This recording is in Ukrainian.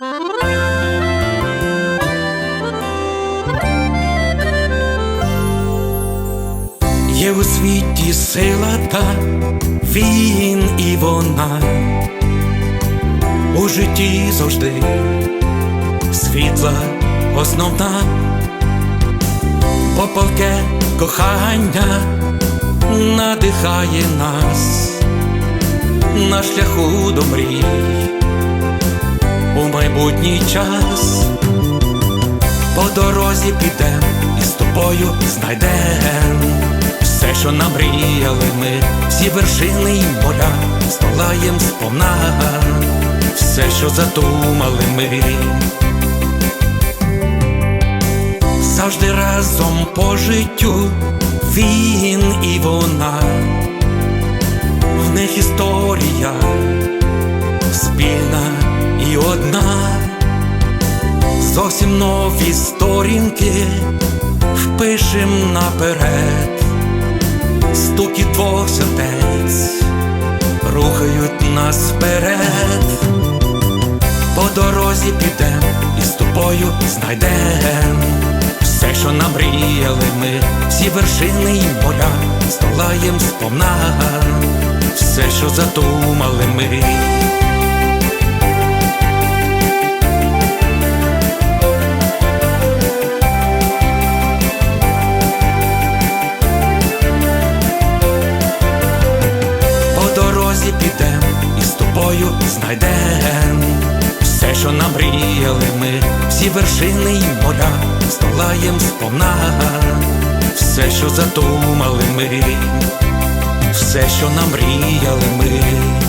Є у світі сила та він і вона. У житті завжди світла основна, бо палке кохання надихає нас. На шляху до мрій у майбутній час. По дорозі підем і з тобою знайдем все, що намріяли ми, всі вершини й моря здолаєм сповна, все, що задумали ми. Завжди разом по життю він і вона, зовсім нові сторінки впишем наперед, стуки двох сердець рухають нас вперед, по дорозі підем і з тобою знайдем. Все, що намріяли ми, всі вершини й моря здолаєм сповна, все, що задумали ми. Тобою знайдем все, що намріяли ми, всі вершини й моря здолаєм сповна, все, що задумали ми, все, що намріяли ми.